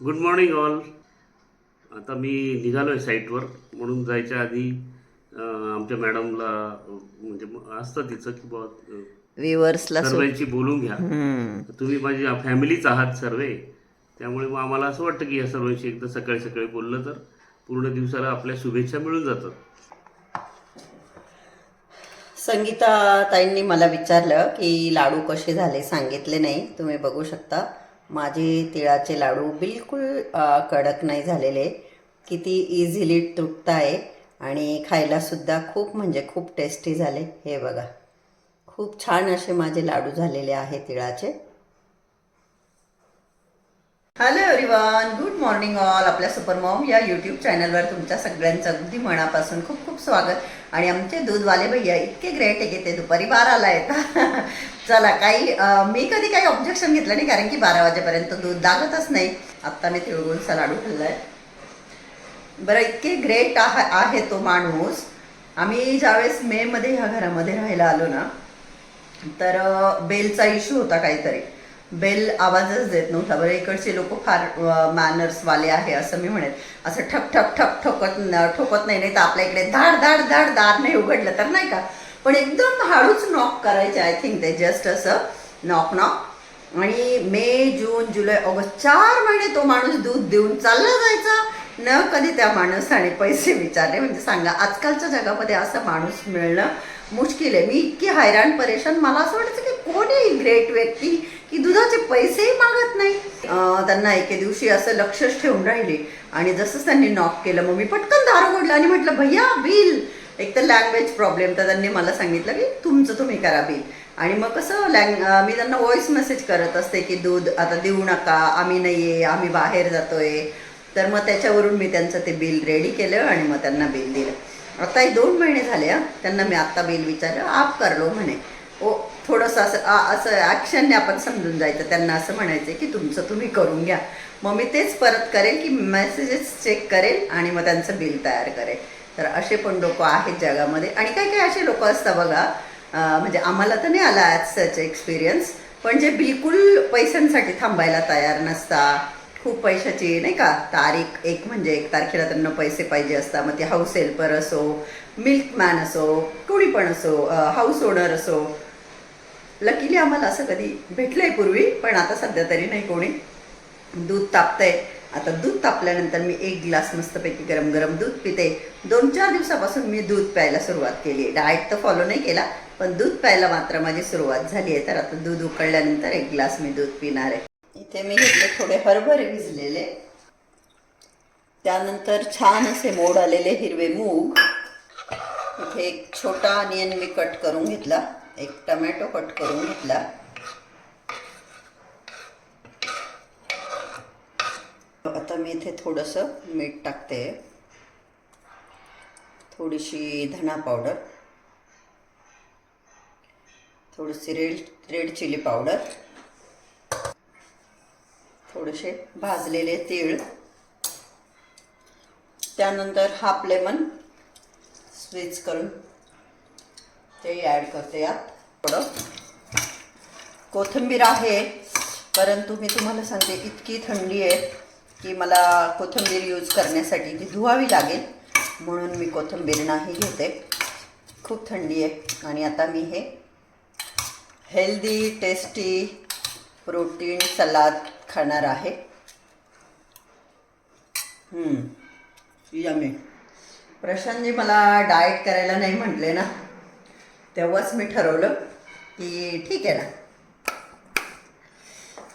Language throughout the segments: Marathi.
गुड मॉर्निंग ऑल आता मी निघालो आहे साईटवर म्हणून जायच्या आधी आमच्या मॅडमला म्हणजे असतं तिचं की बा अं, व्ह्युअर्सला सर्वांची बोलून घ्या. तुम्ही माझी फॅमिलीच आहात सर्वे. त्यामुळे मग आम्हाला असं वाटतं की या सर्वांशी एकदा सकाळी सकाळी बोललं तर पूर्ण दिवसाला आपल्या शुभेच्छा मिळून जातात. संगीता ताईंनी मला विचारलं की लाडू कसे झाले सांगितले नाही. तुम्ही बघू शकता. माझे तिळाचे लाडू बिलकुल कडक नाही झालेले. किती इझिली तुटत आहे आणि खायलासुद्धा खूप म्हणजे खूप टेस्टी झाले. हे बघा. खूप छान असे माझे लाडू झालेले आहे तिळाचे. Hello everyone good morning all आपल्या सुपर मॉम या यूट्यूब चॅनलवर तुमच्या सगळ्यांचं अगदी मनापासून खूप खूप स्वागत. आणि आमचे दूधवाले भैया इतके ग्रेट आहे की ते दुपारी बाराला येतात चला काही मी कधी काही ऑब्जेक्शन घेतलं नाही कारण की बारा वाजेपर्यंत दूध लागतच नाही. आत्ता मी तिळगुळचा लाडू खाल्लाय बरं इतके ग्रेट आहे तो माणूस. आम्ही ज्यावेळेस मे मध्ये ह्या घरामध्ये राहायला आलो ना तर बेलचा इश्यू होता काहीतरी. बेल आवाजच देत नव्हता. बरं इकडचे लोक फार मॅनर्स वाले आहे असं मी म्हणेन. असं ठक ठक ठक ठोकत ठोकत नाही नाही तर आपल्या इकडे धाड धाड धाड दार नाही उघडलं तर नाही का? पण एकदम हळूच नॉक करायचे आय थिंक ते जस्ट असं नॉक नॉक आणि मे जून जुलै ऑगस्ट चार महिने तो माणूस दूध देऊन चालला जायचा. न कधी त्या माणसाने पैसे विचारले. म्हणजे सांगा आजकालच्या जगामध्ये असं माणूस मिळणं मुश्किल आहे. मी इतकी हैराण परेशान. मला असं वाटायचं की कोण आहे ही ग्रेट व्यक्ती? की दुधाचे पैसेही मागत नाही. त्यांना एके दिवशी असं लक्षच ठेवून राहिले. आणि जसंच त्यांनी नॉक केलं मग मी पटकन दार उघडलं आणि म्हटलं भैया बिल एक तर लँग्वेज प्रॉब्लेम तर त्यांनी मला सांगितलं की तुमचं तुम्ही करा बिल आणि मग कसं लँग मी त्यांना व्हॉइस मेसेज करत असते की दूध आता देऊ नका आम्ही नाही आहे आम्ही बाहेर जातोय. तर मग त्याच्यावरून मी त्यांचं ते बिल रेडी केलं आणि मग त्यांना बिल दिलं. आता हे दोन महिने झाले त्यांना मी आत्ता बिल विचारलं आप करलो म्हणे. ओ थोडंसं असं असं ॲक्शनने आपण समजून जायचं. त्यांना असं म्हणायचं की तुमचं तुम्ही करून घ्या. मग मी तेच परत करेल की मेसेजेस चेक करेल आणि मग त्यांचं बिल तयार करेल तर असे पण लोक आहेत जगामध्ये. आणि काही काही असे लोक असतात बघा म्हणजे आम्हाला तर नाही आला ॲज एक्सपिरियन्स पण जे बिलकुल पैशांसाठी थांबायला तयार नसता खूप पैशाची नाही का तारीख एक म्हणजे एक तारखेला त्यांना पैसे पाहिजे असतात. मग ते हाऊस हेल्पर असो मिल्कमॅन असो कोणी पण असो हाऊस ओनर असो लकीली आम्हाला असं कधी भेटलंय पूर्वी पण आता सध्या तरी नाही कोणी. दूध तापतंय. आता दूध तापल्यानंतर मी एक ग्लास मस्तपैकी गरम गरम दूध पिते. दोन चार दिवसापासून मी दूध प्यायला सुरुवात केली आहे. डाएट तर फॉलो नाही केला पण दूध प्यायला मात्र माझी सुरुवात झाली आहे. तर आता दूध उकळल्यानंतर एक ग्लास मी दूध पिणार आहे. इथे मी घेतले थोडे हरभरे भिजलेले. त्यानंतर छान असे मोड आलेले हिरवे मूग. इथे एक छोटा अनियन मी कट करून घेतला. एक टमॅटो कट करून घेतला. आता मी इथे थोडंसं मीठ टाकते. थोडीशी धना पावडर. थोडीशी रेड रेड चिली पावडर. थोडेसे भाजलेले तीळ. त्यानंतर हाफ लेमन स्वीच करून ते ॲड करते यात. थोडं. कोथिंबीर आहे परंतु मी तुम्हाला सांगते इतकी थंडी आहे की मला कोथिंबीर यूज करण्यासाठी ती धुवावी लागेल. म्हणून मी कोथिंबीर नाही घेते. खूप थंडी आहे. आणि आता मी हे हेल्दी टेस्टी प्रोटीन सलाद खाणार आहे. यमी प्रशांतजी मला डाएट करायला नाही म्हटले ना? तेव्हाच मी ठरवलं की ठीक आहे ना.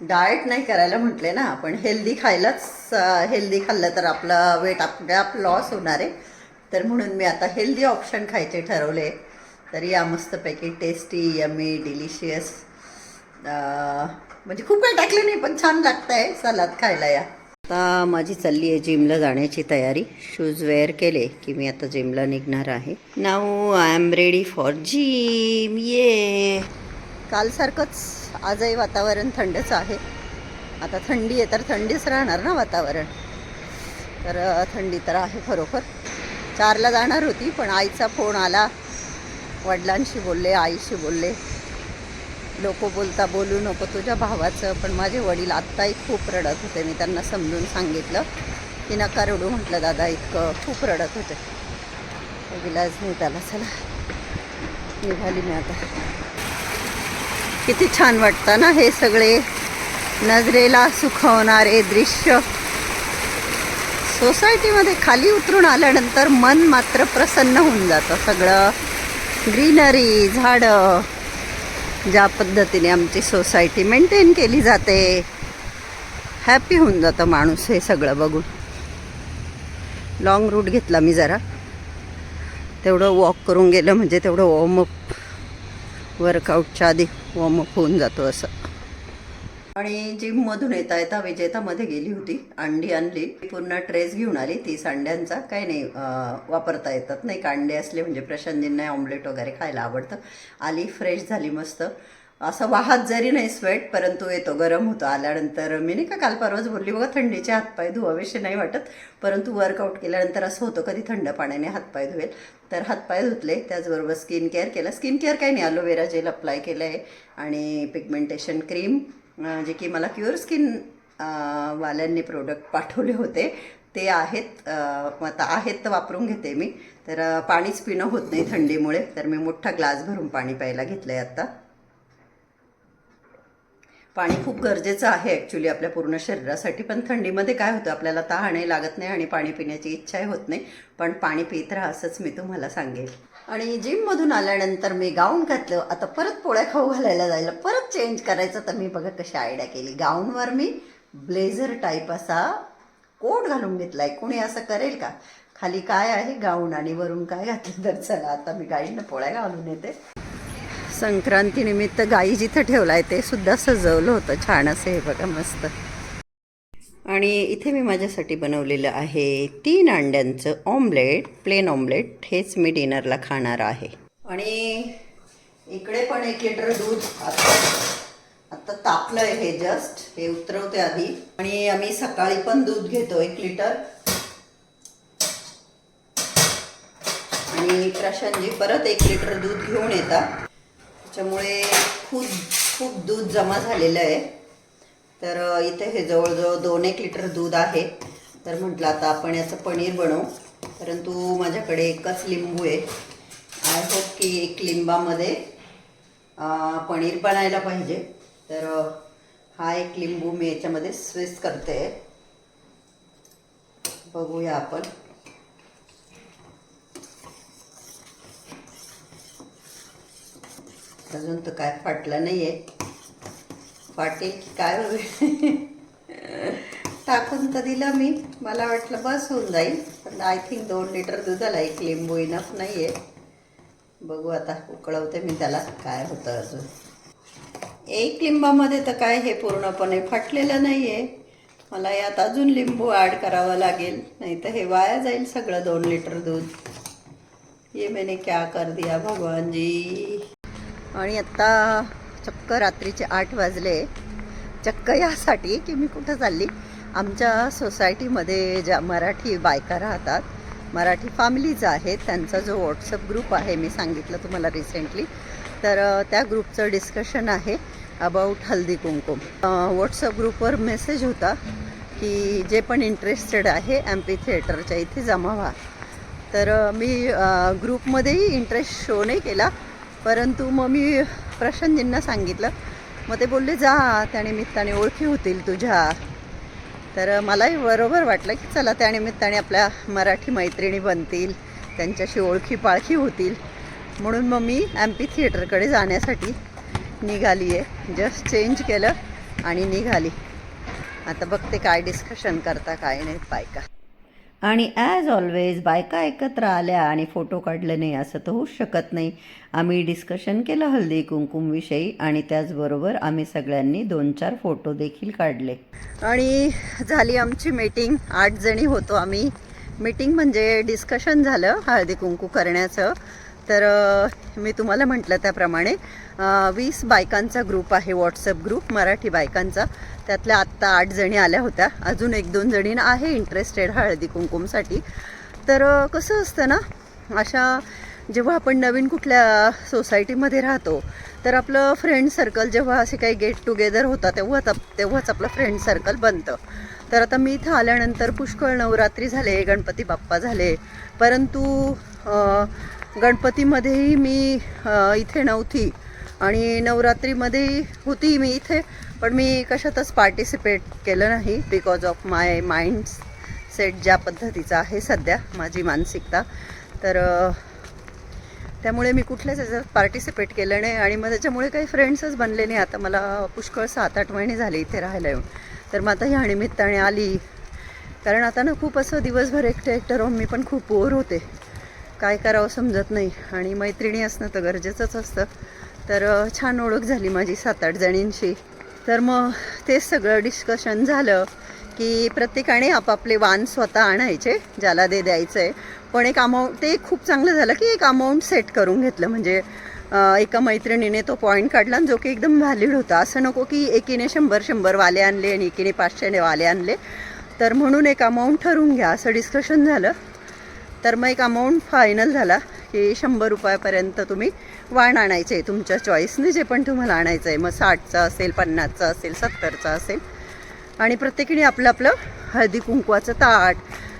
डाएट नाही करायला म्हटले ना पण हेल्दी खायलाच हेल्दी खाल्लं तर आपलं वेट आपल्या लॉस होणार आहे. तर म्हणून मी आता हेल्दी ऑप्शन खायचे ठरवले. तर या मस्तपैकी टेस्टी यमी डिलिशियस म्हणजे खूप काही टाकलं नाही पण छान लागतं आहे सलाद खायला या. आता माझी चालली आहे जिमला जाण्याची तयारी. शूज वेअर केले की मी आता जिमला निघणार आहे. Now I am ready for gym ये कालसारखंच आजही वातावरण थंडच आहे. आता थंडी आहे तर थंडीच राहणार ना वातावरण. तर थंडी तर आहे खरोखर. चारला जाणार होती पण आईचा फोन आला. वडिलांशी बोलले आईशी बोलले. लोक बोलता बोलू नको. तुझ्या भावाचं पण माझे वडील आत्ताही खूप रडत होते. मी त्यांना समजून सांगितलं. की नका रडू म्हटलं दादा इतकं खूप रडत होते. विलाज नाही त्याला चला निघाली मी आता. किती छान वाटतं ना हे सगळे नजरेला सुखवणारे दृश्य. सोसायटीमध्ये खाली उतरून आल्यानंतर मन मात्र प्रसन्न होऊन जातं सगळं. ग्रीनरी झाडं ज्या पद्धतीने आमची सोसायटी मेंटेन केली जाते. हॅपी होऊन जातं माणूस हे सगळं बघून. लॉंग रूट घेतला मी जरा. तेवढं वॉक करून गेलं म्हणजे तेवढं वॉर्मअप वर्कआउटच्या आधी वॉर्मअप होऊन जातो असं. आणि जिममधून येता येता विजेतामध्ये गेली होती अंडी आणली. पूर्ण ट्रेस घेऊन आली. तीस अंड्यांचा काही नाही वापरता येतात नाही. का अंडे असले म्हणजे प्रशांतजींना ऑमलेट वगैरे खायला आवडतं. आली फ्रेश झाली मस्त. असं वाहत जरी नाही स्वेट परंतु येतो गरम होतो. आल्यानंतर मी नाही का काल परवाच बोलली बघा थंडीचे हातपाय धुवावेसे नाही वाटत. परंतु वर्कआउट केल्यानंतर असं होतं कधी थंड पाण्याने हातपाय धुवेल. तर हातपाय धुतले त्याचबरोबर स्किन केअर केलं. स्किन केअर काही नाही. अलोवेरा जेल अप्लाय केलं आहे आणि पिगमेंटेशन क्रीम जे की मला क्युअर स्किन वाल्यांनी प्रोडक्ट पाठवले होते. ते आहेत आता आहेत तर वापरून घेते मी. तर पाणीच पिणं होत नाही थंडीमुळे. तर मी मोठा ग्लास भरून पाणी प्यायला घेतलं आहे आत्ता पाणी खूप गरजेचं आहे ॲक्च्युली आपल्या पूर्ण शरीरासाठी. पण थंडीमध्ये काय होतं आपल्याला तहानही लागत नाही आणि पाणी पिण्याची इच्छाही होत नाही. पण पाणी पित राहा असंच मी तुम्हाला सांगेल. आणि जिममधून आल्यानंतर मी गाऊन घातलं. आता परत पोळ्या खाऊ घालायला जायला परत चेंज करायचं तर मी बघा कशी आयडिया केली. गाऊनवर मी ब्लेझर टाईप असा कोट घालून घेतलाय. कोणी असं करेल का? खाली काय आहे गाऊन आणि वरून काय घातलं तर चला आता मी गाईंना पोळ्या घालून येते. संक्रांतीनिमित्त गाई जिथं ठेवलाय ते सुद्धा सजवलं होतं. छान असं हे बघा मस्त. आणि इथे मी माझ्यासाठी बनवलेलं आहे तीन अंड्यांचं ऑमलेट प्लेन ऑमलेट. हेच मी डिनरला खाणार आहे. आणि इकडे पण एक लिटर दूध आता आता आहे हे जस्ट हे उतरवते आधी. आणि आम्ही सकाळी पण दूध घेतो एक लिटर. आणि प्रशांतजी परत एक लिटर दूध घेऊन येतात. त्याच्यामुळे खूप खूप दूध जमा झालेलं आहे. तर इथे हे जवळजवळ दोन एक लिटर दूध आहे. तर म्हटलं आता आपण याचं पनीर बनवू. परंतु माझ्याकडे एकच लिंबू आहे. आय होप की एक लिंबामध्ये पनीर बनायला पाहिजे. तर हा एक लिंबू मी याच्यामध्ये स्विस करते. बघूया आपण. अजून तर काय फाटलं नाही आहे वाटेल की काय होईल? टाकून तर दिलं मी. मला वाटलं बस होऊन जाईल. पण आय थिंक दोन लिटर दुधाला एक लिंबू इनफ नाही आहे बघू आता उकळवते मी त्याला काय होतं अजून. एक लिंबामध्ये तर काय हे पूर्णपणे फाटलेलं नाही आहे मला यात अजून लिंबू ॲड करावं लागेल. नाही तर हे वाया जाईल सगळं दोन लिटर दूध. ये मैंने क्या कर दिया भगवान जी. आणि आत्ता चक्क रात्रीचे आठ वाजले. चक्क यासाठी की मी कुठं चालली? आमच्या सोसायटीमध्ये ज्या मराठी बायका राहतात मराठी फॅमिलीज आहेत त्यांचा जो व्हॉट्सअप ग्रुप आहे मी सांगितलं तुम्हाला रिसेंटली तर त्या ग्रुपचं डिस्कशन आहे अबाउट हल्दी कुंकुम व्हॉट्सअप ग्रुपवर मेसेज होता की जे पण इंटरेस्टेड आहे एम पी थिएटरच्या इथे जमा व्हा. तर मी ग्रुपमध्येही इंटरेस्ट शो नाही केला परंतु मग मी प्रशांतजींना सांगितलं. मग ते बोलले जा त्यानिमित्ताने ओळखी होतील तुझ्या. तर मलाही बरोबर वाटलं की चला त्यानिमित्ताने आपल्या मराठी मैत्रिणी बनतील त्यांच्याशी ओळखी पाळखी होतील. म्हणून मग मी एम पी थिएटरकडे जाण्यासाठी निघाली आहे. जस्ट चेंज केलं आणि निघाली. आता बघते काय डिस्कशन करता काय नाही बायका आणि ॲज ऑलवेज बायका एकत्र आल्या आणि फोटो काढले नाही असं तर होऊच शकत नाही. आम्ही डिस्कशन केलं हल्दी कुंकुमविषयी आणि त्याचबरोबर आम्ही सगळ्यांनी दोन चार फोटो देखील काढले. आणि झाली आमची मीटिंग आठ जणी होतो आम्ही. मीटिंग म्हणजे डिस्कशन झालं हळदी कुंकू करण्याचं. तर मी तुम्हाला म्हटलं त्याप्रमाणे वीस बायकांचा ग्रुप आहे व्हॉट्सअप ग्रुप मराठी बायकांचा. त्यातल्या आत्ता आठ जणी आल्या होत्या. अजून एक दोन जणी आहे इंटरेस्टेड हळदी कुंकुमसाठी. तर कसं असतं ना अशा जेव्हा आपण नवीन कुठल्या सोसायटीमध्ये राहतो तर आपलं फ्रेंड सर्कल जेव्हा असे काही गेट टुगेदर होतात तेव्हाच आप- तेव्हाच आपलं फ्रेंड सर्कल बनतं. तर आता मी इथं आल्यानंतर पुष्कळ नवरात्री झाले गणपती बाप्पा झाले. परंतु गणपतीमध्येही मी इथे नव्हती आणि नवरात्रीमध्येही होती मी इथे पण मी कशातच पार्टिसिपेट केलं नाही because of my mindset ज्या पद्धतीचा आहे सध्या माझी मानसिकता. तर त्यामुळे मी कुठल्याच याच्यात पार्टिसिपेट केलं नाही आणि मग त्याच्यामुळे काही फ्रेंड्सच बनले नाही. आता मला पुष्कळ सात आठ महिने झाले इथे राहायला येऊन. तर मग आता ह्या निमित्ताने आली. कारण आता ना खूप असं दिवसभर एकटं एकटं राहून मी पण खूप बोर होते. काय करावं समजत नाही. आणि मैत्रिणी असणं तर गरजेचंच असतं. तर छान ओळख झाली माझी सात आठ जणींशी तर मग ते सगळं डिस्कशन झालं की प्रत्येकाने आपापले वान स्वतः आणायचे ज्याला ते द्यायचं आहे पण एक अमाऊंट ते खूप चांगलं झालं की एक अमाऊंट सेट करून घेतलं. म्हणजे एका मैत्रिणीने तो पॉईंट काढला आणि जो की एकदम व्हॅलिड होता. असं नको की एकीने शंभर शंभर वाले आणले आणि एकीने पाचशेने वाले आणले. तर म्हणून एक अमाऊंट ठरवून घ्या. असं डिस्कशन झालं. तर मग एक अमाऊंट फायनल झाला की शंभर रुपयापर्यंत तुम्ही वाण आणायचे. तुमच्या चॉईसने जे पण तुम्हाला आणायचं आहे. मग साठचं असेल पन्नासचं असेल सत्तरचं असेल. आणि प्रत्येकीने आपलं आपलं हळदी कुंकवाचं ताट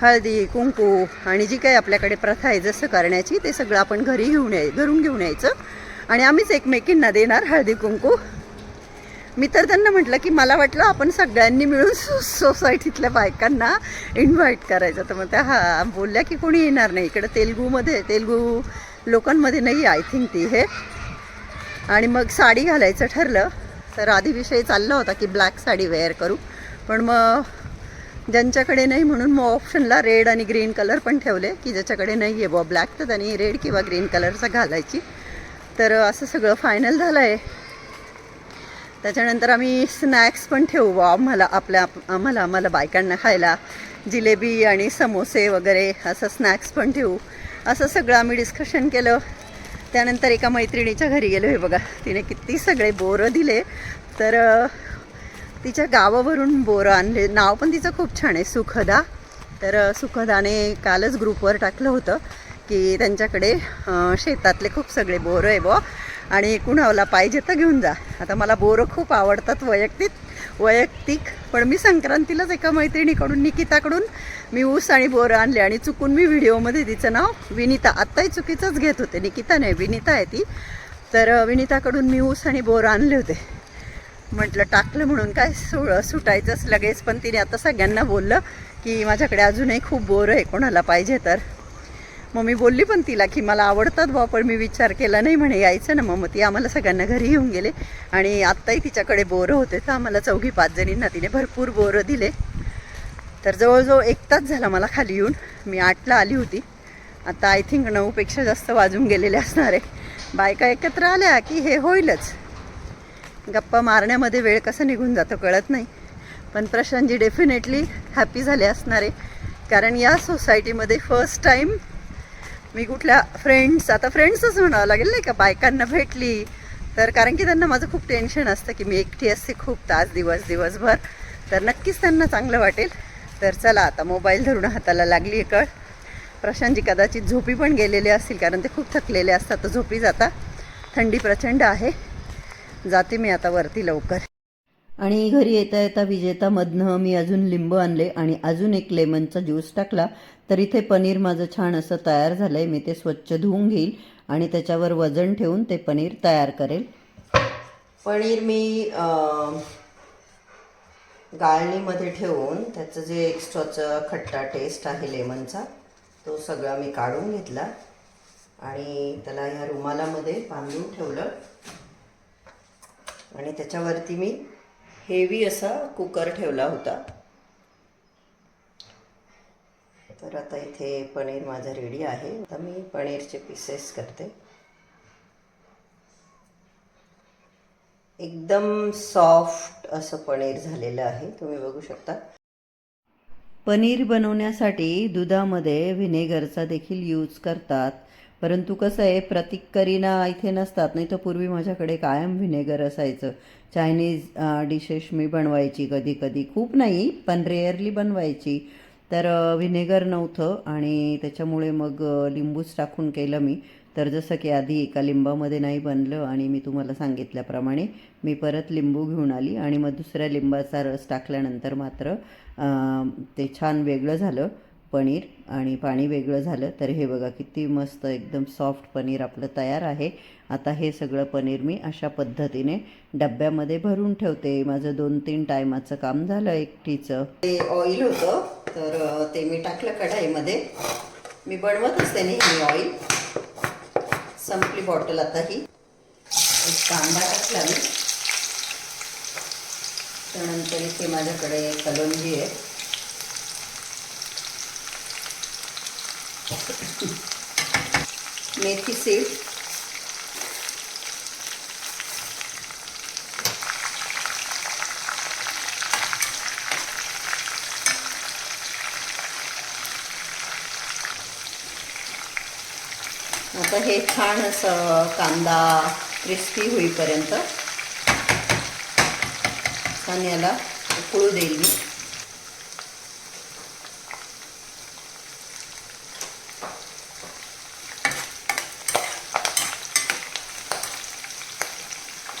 हळदी कुंकू आणि जी काही आपल्याकडे प्रथा आहे जसं करण्याची ते सगळं आपण घरी घेऊन याय घरून घेऊन यायचं. आणि आम्हीच एकमेकींना देणार हळदी कुंकू. मी तर त्यांना म्हटलं की मला वाटलं आपण सगळ्यांनी मिळून सो सोसायटीतल्या बायकांना इन्व्हाइट करायचं. तर मग त्या हा बोलल्या की कोणी येणार नाही. इकडं तेलगूमध्ये तेलगू लोकांमध्ये नाही आय थिंक ती हे. आणि मग साडी घालायचं ठरलं. तर आधी विषय चालला होता की ब्लॅक साडी वेअर करू. पण मग ज्यांच्याकडे नाही म्हणून मग ऑप्शनला रेड आणि ग्रीन कलर पण ठेवले की ज्याच्याकडे नाही आहे बुवा ब्लॅक तर त्यांनी रेड किंवा ग्रीन कलरचा घालायची. तर असं सगळं फायनल झालं आहे त्याच्यानंतर आम्ही स्नॅक्स पण ठेवू बुवा आम्हाला आपल्या आम्हाला आम्हाला बायकांना खायला. जिलेबी आणि समोसे वगैरे असं स्नॅक्स पण ठेवू. असं सगळं आम्ही डिस्कशन केलं. त्यानंतर एका मैत्रिणीच्या घरी गेलो. हे बघा तिने किती सगळे बोरं दिले. तर तिच्या गावावरून बोरं आणले. नाव पण तिचं खूप छान आहे सुखदा. तर सुखदाने कालच ग्रुपवर टाकलं होतं की त्यांच्याकडे शेतातले खूप सगळे बोरं आहे बुवा. आणि कुणाला पाहिजे तर घेऊन जा. आता मला बोरं खूप आवडतात वैयक्तिक वैयक्तिक. पण मी संक्रांतीलाच एका मैत्रिणीकडून निकिताकडून मी ऊस आणि बोरं आणले आणि चुकून मी व्हिडिओमध्ये तिचं नाव विनिता आत्ताही चुकीचंच घेत होते. निकिता नाही विनिता आहे ती. तर विनिताकडून मी ऊस आणि बोरं आणले होते. म्हटलं टाकलं म्हणून काय सु सुटायचंच लगेच. पण तिने आता सगळ्यांना बोललं की माझ्याकडे अजूनही खूप बोरं आहे कोणाला पाहिजे तर. मग मी बोलली पण तिला की मला आवडतात बा पण मी विचार केला नाही म्हणे यायचं ना मग. मग ती आम्हाला सगळ्यांना घरी येऊन गेले. आणि आत्ताही तिच्याकडे बोरं होते तर आम्हाला चौघी पाच जणींना तिने भरपूर बोरं दिले. तर जवळजवळ एक तास झाला मला खाली येऊन. मी आठला आली होती. आता आय थिंक नऊपेक्षा जास्त वाजून गेलेले असणार आहे. बायका एकत्र आल्या की हे होईलच. गप्पा मारण्यामध्ये वेळ कसा निघून जातो कळत नाही. पण प्रशांतजी डेफिनेटली हॅपी झाले असणार आहे. कारण या सोसायटीमध्ये फर्स्ट टाईम मी कुठल्या फ्रेंड्स आता फ्रेंड्सच म्हणावं लागेल नाही का? बायकांना भेटली तर कारण की त्यांना माझं खूप टेन्शन असतं की मी एकटी असते खूप तास दिवस दिवसभर. तर नक्कीच त्यांना चांगलं वाटेल. तर चला आता मोबाईल धरून हाताला लागली आहे कळ प्रशांतजी कदाचित झोपी पण गेलेले असतील कारण ते खूप थकलेले असतात. तर झोपी जाता. थंडी प्रचंड आहे. जाते मी आता वरती लवकर. आणि घरी येता येता विजेतामधनं मी अजून लिंबू आणले आणि अजून एक लेमनचा ज्यूस टाकला. तर इथे पनीर माझं छान असं तयार झालं आहे मी ते स्वच्छ धुवून घेईल आणि त्याच्यावर वजन ठेवून ते पनीर तयार करेल. पनीर मी गाळणीमध्ये ठेवून त्याचं जे एक्स्ट्राचं खट्टा टेस्ट आहे लेमनचा तो सगळा मी काढून घेतला आणि त्याला ह्या रुमालामध्ये बांधून ठेवलं. आणि त्याच्यावरती मी हेवी असा कुकर ठेवला होता. तर आता इथे पनीर माझं रेडी आहे. आता मी पनीरचे पीसेस करते. एकदम सॉफ्ट असं पनीर झालेलं आहे. तुम्ही बघू शकता. पनीर बनवण्यासाठी दुधामध्ये व्हिनेगरचा देखील यूज करतात. परंतु कसं आहे प्रतीक करीना इथे नसतात. नाही तर पूर्वी माझ्याकडे कायम व्हिनेगर असायचं. चायनीज डिशेश मी बनवायची कधी कधी खूप नाही पण रेअरली बनवायची. तर व्हिनेगर नव्हतं आणि त्याच्यामुळे मग लिंबूच टाकून केलं मी. तर जसं की आधी एका लिंबामध्ये नाही बनलं आणि मी तुम्हाला सांगितल्याप्रमाणे मी परत लिंबू घेऊन आली आणि मग दुसऱ्या लिंबाचा रस टाकल्यानंतर मात्र ते छान वेगळं झालं. पनीर आणि पाणी वेगळं झालं तर हे बघा किती मस्त एकदम सॉफ्ट पनीर आपलं तयार आहे. आता हे सगळं पनीर मी अशा पद्धतीने डब्यामध्ये भरून ठेवते. माझं दोन तीन टायमाचं काम झालं एकटीचं. ते ऑइल होतं तर ते मी टाकलं कढाईमध्ये. मी बनवत असते नेहमी ऑइल संपली बॉटल आता ही. एक कांदा टाकला मी. त्यानंतर इथे माझ्याकडे कलोंजी आहे. मेथी सीड. आता हे छान असं कांदा क्रिस्पी होईपर्यंत. छान याला उकळू देईल मी.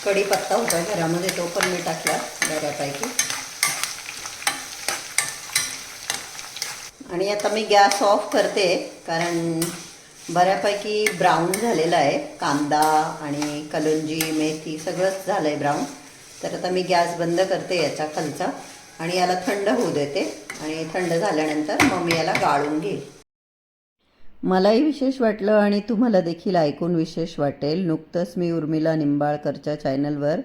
कढीपत्ता होता घरामध्ये तो पण मी टाकला बऱ्यापैकी. आणि आता मी गॅस ऑफ करते कारण बऱ्यापैकी ब्राऊन झालेला आहे. कांदा आणि कलुंजी मेथी सगळंच झालं आहे ब्राऊन. तर आता मी गॅस बंद करते याचा खालचा. आणि याला थंड होऊ देते. आणि थंड झाल्यानंतर मग मी याला गाळून घेईल. मलाही विशेष वाटलं आणि तुम्हाला देखील ऐकून विशेष वाटेल. नुकतंच मी उर्मिला निंबाळकरच्या चॅनलवर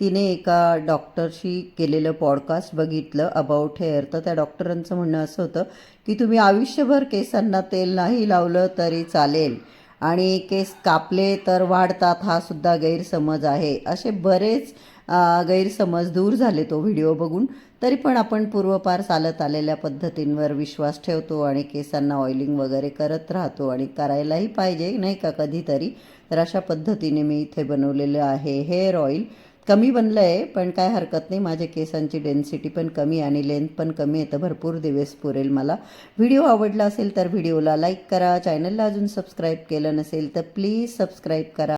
तिने एका डॉक्टरशी केलेलं पॉडकास्ट बघितलं अबाउट हेअर. तर त्या डॉक्टरांचं म्हणणं असं होतं की तुम्ही आयुष्यभर केसांना तेल नाही लावलं तरी चालेल आणि केस कापले तर वाढतात हा सुद्धा गैरसमज आहे. असे बरेच गैरसमज दूर झाले तो व्हिडिओ बघून. तरी पण आपण पूर्वपार चालत आलेल्या पद्धतींवर विश्वास ठेवतो आणि केसांना ऑइलिंग वगैरे करत राहतो आणि करायलाही पाहिजे. नाही का कधीतरी? तर अशा पद्धतीने मी इथे बनवलेलं आहे हेअर ऑइल कमी बनलं आहे पण काय हरकत नाही. माझ्या केसांची डेन्सिटी पण कमी आणि लेंथ पण कमी आहे. तर भरपूर दिवस पुरेल मला. व्हिडिओ आवडला असेल तर व्हिडिओला लाईक करा. चॅनलला अजून सबस्क्राईब केलं नसेल तर प्लीज सबस्क्राईब करा.